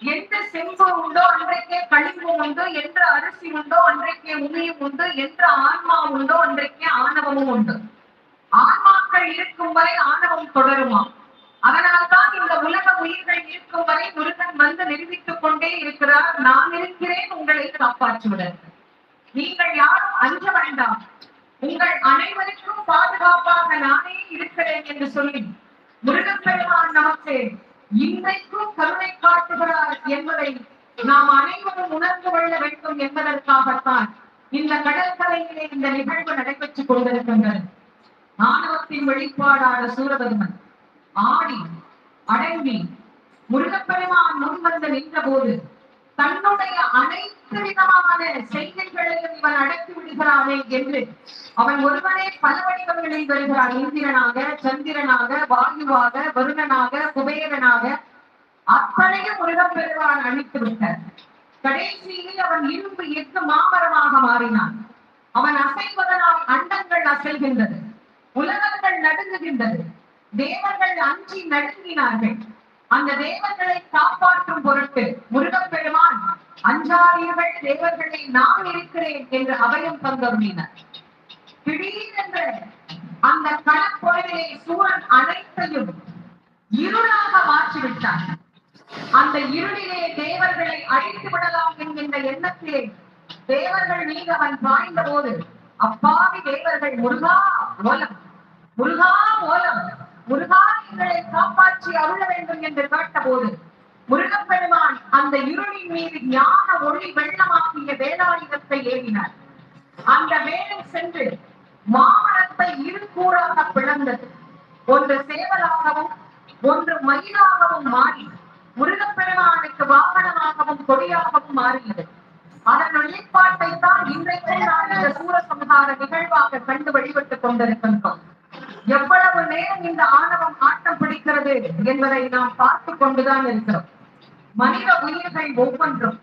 எந்த செம்பு உண்டோ அன்றைக்கே கழிவு உண்டு எந்த அரிசி உண்டோ அன்றைக்கே உமியும் உண்டு எந்த ஆன்மா உண்டோ அன்றைக்கே ஆணவமும் உண்டு. ஆன்மாக்கள் இருக்கும் வரை ஆணவம் தொடருமா? அதனால்தான் இந்த உலக உயிர்கள் இருக்கும் வரை முருகன் வந்து நிரூபித்துக் கொண்டே இருக்கிறார். நான் இருக்கிறேன் உங்களை காப்பாற்றுவதற்கு நீங்கள் யாரும் அஞ்ச வேண்டாம். உங்கள் அனைவருக்கும் பாதுகாப்பாக நானே இருக்கிறேன் என்று சொல்லி முருகப்பெருமான் நமக்கு இன்றைக்கும் கருணை காட்டுகிறார் என்பதை நாம் அனைவரும் உணர்ந்து கொள்ள வேண்டும் என்பதற்காகத்தான் இந்த கடற்கரையிலே இந்த நிகழ்வு நடைபெற்றுக் கொண்டிருக்கின்றது. ஆணவத்தின் வெளிப்பாடான சூரபதுமன் ஆடி அடங்கி முருகப்பெருமான் முன் வந்து நின்ற போது தன்னுடைய அனைத்து விதமான செய்திகளையும் இவன் அடக்கி விடுகிறானே என்று. அவன் ஒருவனே பல வடிவங்களில் வருகிறான். இந்திரனாக சந்திரனாக வாயுவாக வருணனாக குபேரனாக. அத்தனையும் முருகப்பெருமான் அழித்து விட்டார். கடைசியில் அவன் இரும்பு எட்டு மாமரமாக மாறினான். அவன் அசைவதனால் அண்டங்கள் அசைகின்றது உலகங்கள் நடுங்குகின்றது. தேவர்கள் அஞ்சி நடுங்கினார்கள். அந்த தேவர்களை காப்பாற்றும் பொருட்டு முருகப்பெருமான் அஞ்சாரியர்கள் தேவர்களை நான் இருக்கிறேன் என்று அபயம் தந்தருளினார். திடீரென்று அந்த களப்பொழுதிலே சூழல் அனைத்தையும் இருளாக மாற்றிவிட்டார். அந்த இருளிலே தேவர்களை அழித்து விடலாம் என்கின்ற எண்ணத்திலே தேவர்கள் மீது அவன் பாய்ந்த போது அப்பாவி தேவர்கள் முருகா ஓலம் முருகா ஓலம் முருகா எங்களை காப்பாற்றி அருள வேண்டும் என்று கேட்டபோது முருகப்பெருமான் அந்த இருளின் மீது ஞான ஒளி வெள்ளமாக்கிய வேதாயுதத்தை ஏறினார் அந்த வேலை சென்று மாமரத்தை இரு கூறாக பிளந்தது. ஒன்று சேவலாகவும் ஒன்று மயிலாகவும் மாறி முருகப்பெருமானுக்கு வாகனமாகவும் கொடியாகவும் மாறியது. அதன் வெளிப்பாட்டை தான் இன்றைக்கு நான் இந்த சூரசம்ஹார நிகழ்வாக கண்டு வழிபட்டுக் கொண்டிருக்கின்றோம். எவ்வளவு நேரம் இந்த ஆணவம் ஆட்டம் பிடிக்கிறது என்பதை நாம் பார்த்து கொண்டுதான் இருக்கிறோம். மனித உயிர்கள் ஒவ்வொன்றும்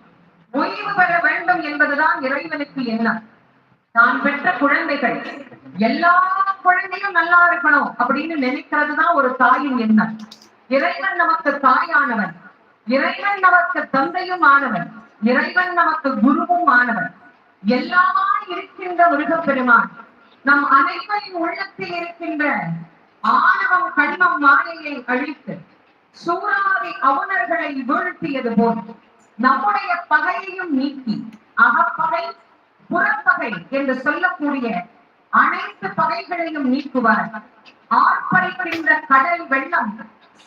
ஓய்வு பெற வேண்டும் என்பதுதான் இறைவனுக்கு எண்ணம். நான் பெற்ற குழந்தைகள் எல்லா குழந்தையும் நல்லா இருக்கணும் அப்படின்னு நினைக்கிறது தான் ஒரு தாயின் எண்ணம். இறைவன் நமக்கு தாயானவன் இறைவன் நமக்கு தந்தையும் ஆனவன் இறைவன் நமக்கு குருவும் ஆனவன். எல்லாமா இருக்கின்ற முருகப்பெருமான் நம் அனைவரின் உள்ளத்தில் இருக்கின்ற ஆணவம் கண்மம் மாலையை அழித்து சூறாதி அவுணர்களை வீழ்த்தியது போல் நம்முடைய பகையையும் நீக்கி அகப்பகை புறப்பகை என்று சொல்லக்கூடிய அனைத்து பகைகளையும் நீக்குவார். ஆர்ப்பரிக்கின்ற கடல் வெள்ளம்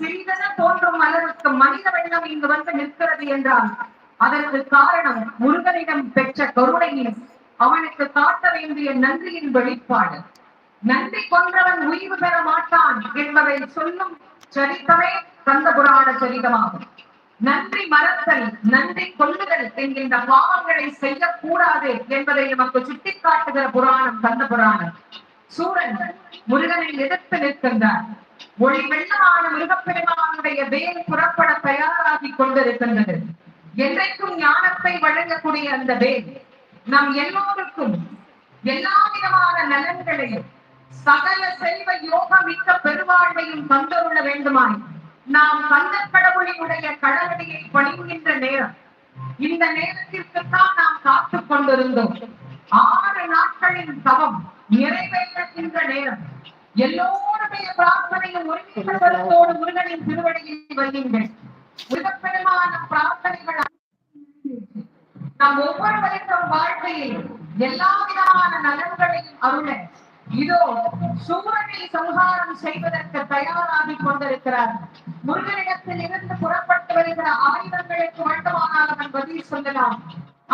சிறிதென தோன்றும் அளவுக்கு மனித வெள்ளம் இங்கு வந்து நிற்கிறது என்றால் அதற்கு காரணம் முருகனிடம் பெற்ற கருணையின் அவனுக்கு காட்ட வேண்டிய நன்றியின் வெளிப்பாடு. நன்றி கொன்றவன் உயிர் பெற மாட்டான் என்பதை சொல்லும் சரித்தமே கந்த புராண சரிதமாகும். நன்றி மறத்தல் நன்றி கொள்ளுதல் என்கின்ற பாவங்களை செய்யக்கூடாது என்பதை நமக்கு சுட்டிக்காட்டுகிற புராணம் கந்த புராணம் சூரன் முருகனை எதிர்த்து நிற்கின்றார். ஒளி வெள்ளமான மிருகப்பெருமானுடைய வேல் புறப்பட தயாராகி கொண்டிருக்கின்றது. என்றைக்கும் ஞானத்தை வழங்கக்கூடிய அந்த வேல் நம் எல்லோருக்கும் எல்லா விதமான நலன்களையும் சகல செல்வ யோக மிக்க பெருவாழ்வையும் தந்தருள்ள வேண்டுமாய் நாம் கந்த கடவுளினுடைய கடவுளையை பணிகின்ற நேரம். இந்த நேரத்திற்குத்தான் நாம் காத்துக் கொண்டிருந்தோம். ஆறு நாட்களின் தவம் நிறைவேற்றுகின்ற நேரம். எல்லோருடைய பிரார்த்தனையும் ஒருங்கிணைப்பதோடு முருகனின் திருவடியில் வருகின்றேன் உலகப்பெருமான பிரார்த்தனைகள் நம் ஒவ்வொருவருக்கும் வாழ்க்கையில் எல்லா விதமான நலன்களையும் அருள. இதோ சூரனை சம்ஹாரம் செய்வதற்கு தயாராகி கொண்டிருக்கிறார். முருகனிடத்தில் இருந்து புறப்பட்டு வருகிற ஆயுதங்களுக்கு வேண்டுமானால் அவன் பதில் சொல்லலாம்.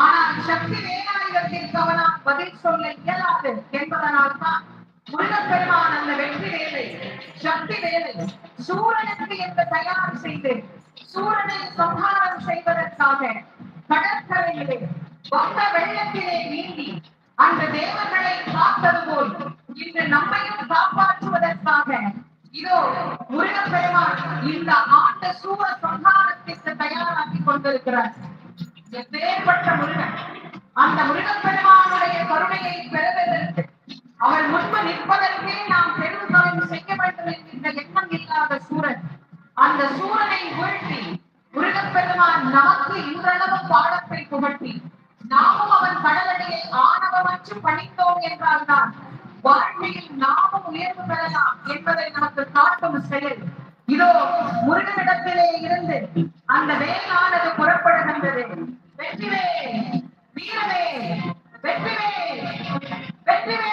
ஆனால் சக்தி வேலாயுதத்திற்கு அவனால் பதில் சொல்ல இயலாது என்பதனால் தான் முருகப்பெருமான் அந்த வெற்றி வேலை சக்தி வேலை சூரனுக்கு என்று தயார் செய்து சூரனை சம்ஹாரம் செய்வதற்காக கடற்கரையிலே வந்த வெள்ளத்திலே நீந்தி அந்த தேவர்களை காத்தது போல் இன்று நம்மையும் காப்பாற்றுவதற்காக இதோ முருகப்பெருமான் இந்த ஆண்ட சூர சம்ஹாரத்திற்கு தயாராகி கொண்டிருக்கிறார். எப்பேற்பட்ட முருகன் அந்த முருகப்பெருமானுடைய கருணையை பெறுவதற்கு அவன் முன்பு நிற்பதற்கே நாம் பெருந்தவன் செய்ய வேண்டும் என்கின்ற எண்ணம் இல்லாத சூரன் அந்த சூரனை வீழ்த்தி பெருமான் நமக்கு இன்றளவு பாடத்தை புகட்டி நாமும் அவன் கடலடியை ஆணவமற்று பணித்தோம் என்றால்தான் வாழ்க்கையில் நாமும் உயர்வு பெறலாம் என்பதை நமக்கு காட்டும் செயல். இதோ முருகனிடத்திலே இருந்து அந்த வேலானது புறப்படுகின்றது வெற்றிவே வீரவே வெற்றிவே வெற்றிவே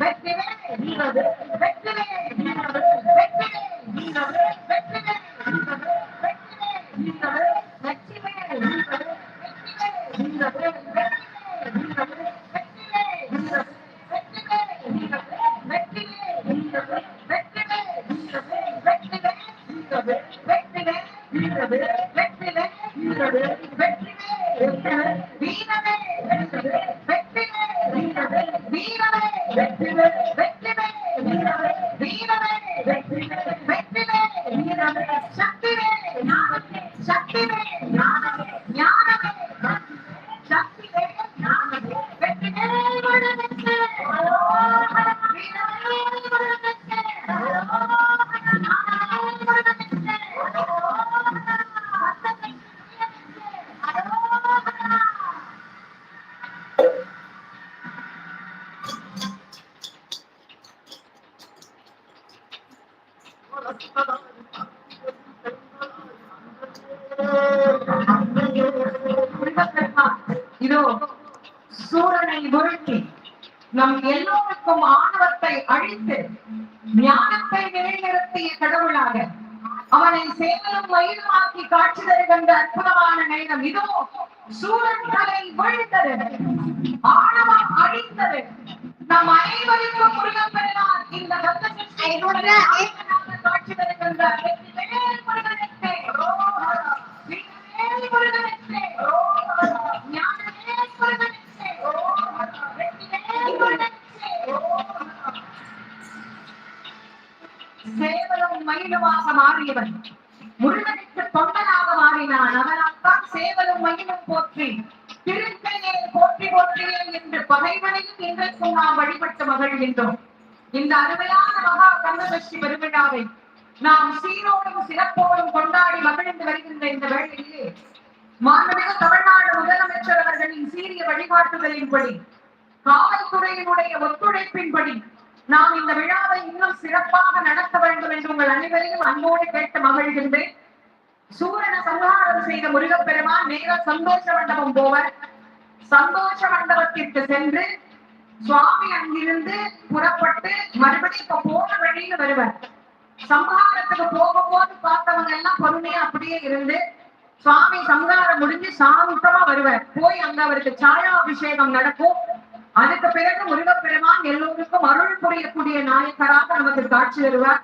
வெற்றிவே. வீரவே வீரமே வீரமே வீரமே Amen. நம் எல்லோருக்கும் ஆணவத்தை அழித்து ஞானத்தை நிலைநிறுத்திய கடவுளாக அவனை சேவலும் மயிலுமாக்கி காட்சி தருகின்ற அற்புதமான நேரம் இதோ சூரன் தலை ஆணவம் அழித்தது. நம் அனைவருக்கும் முருகப்பெருமான் இந்த காட்சி தருகின்ற மயிலுமாக மாறியவன். முருகனுக்கு தொண்டனாக மாறினான். அதனால்தான் சேவலும் மயிலும் போற்றி திருக்கையே போற்றி போற்றியே என்று பகைவனையும் இன்றைக்கும் நாம் வழிபட்டு மகிழ்கின்றோம். இந்த அருமையான மகா கந்தசஷ்டி பெருவிழாவை நாம் சீரோடும் சிறப்போடும் கொண்டாடி மகிழ்ந்து வருகின்ற இந்த வேளையிலே மாண்புமிகு தமிழ்நாடு முதலமைச்சர் அவர்களின் சீரிய வழிபாட்டுகளின்படி காவல்துறையினுடைய ஒத்துழைப்பின்படி நாம் இந்த விழாவை இன்னும் சிறப்பாக நடத்த வேண்டும் என்று உங்கள் அனைவரையும் அன்போடு கேட்டு மகிழ்கின்றேன். சூரன சம்ஹாரம் செய்த முருகப்பெருமான் நேர சந்தோஷ மண்டபம் போவர். சந்தோஷ மண்டபத்திற்கு சென்று சுவாமி அங்கிருந்து புறப்பட்டு மறுபடியும் இப்ப போன வழியில வருவர். சம்ஹாரத்துக்கு போகும்போது பார்த்தவங்க எல்லாம் பொறுமையா அப்படியே இருந்து சுவாமி சம்ஹாரம் முடிஞ்சு சாந்தமா வருவார். போய் அங்க அவருக்கு சாயா அபிஷேகம் நடக்கும். அதுக்கு பிறகு முருகப்பெருமான் எல்லோருக்கும் அருள் புரியக்கூடிய நாயக்கராக நமக்கு காட்சி தருவார்.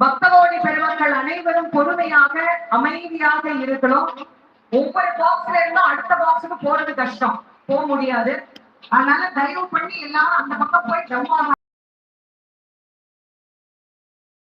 பக்தகோடி பெருமக்கள் அனைவரும் பொறுமையாக அமைதியாக இருக்கணும். ஒவ்வொரு பாக்ஸ்ல இருந்தும் அடுத்த பாக்ஸுக்கு போறது கஷ்டம். போக முடியாது. அதனால தயவு பண்ணி எல்லாரும் அந்த பக்கம் போய் ஜம்மாக